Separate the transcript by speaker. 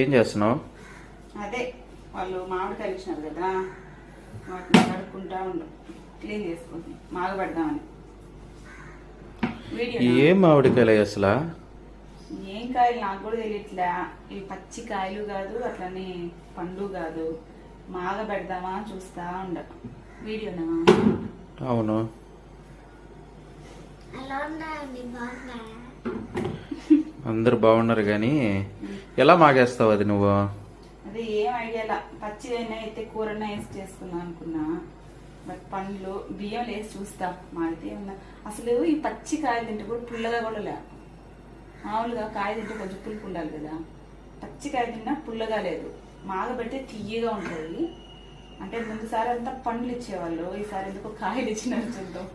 Speaker 1: ఏం చేస్తున్నావు?
Speaker 2: అదే వాళ్ళు మామిడికాయలు ఇచ్చినారు కదా వాటిని కడుక్కుంటా ఉండు క్లీన్ చేసుకుంది మాగబెడదామని. వీడియో
Speaker 1: ఏం మామిడికాయలు అసలు?
Speaker 2: ఏం కాయలు నాకు కూడా తెలియట్లే. ఇవి పచ్చి కాయలు కాదు అట్లనే పండు కాదు. మాగబెడదామా చూస్తా ఉండ. వీడియోనా
Speaker 1: అవును. అందరు బాగున్నారు కానీ ఎలా మాగేస్తావు అది నువ్వు?
Speaker 2: అదే ఏం ఐడియా పచ్చి అయినా అయితే కూరన్నా వేసి చేసుకుందాం అనుకున్నా. బట్ పండ్లు బియ్యం వేసి చూస్తా. మాడితే ఉన్నా అసలు ఈ పచ్చి కాయ తింటే కూడా పుల్లగా కూడా లే. మామూలుగా కాయ తింటే కొంచెం పులుపు ఉండాలి కదా. పచ్చి కాయ తిన్నా పుల్లగా లేదు. మాగబెడితే తీయగా ఉంటుంది. అంటే ముందుసారి అంతా పండ్లు ఇచ్చేవాళ్ళు. ఈసారి ఎందుకో కాయలు ఇచ్చినారు చూద్దాం.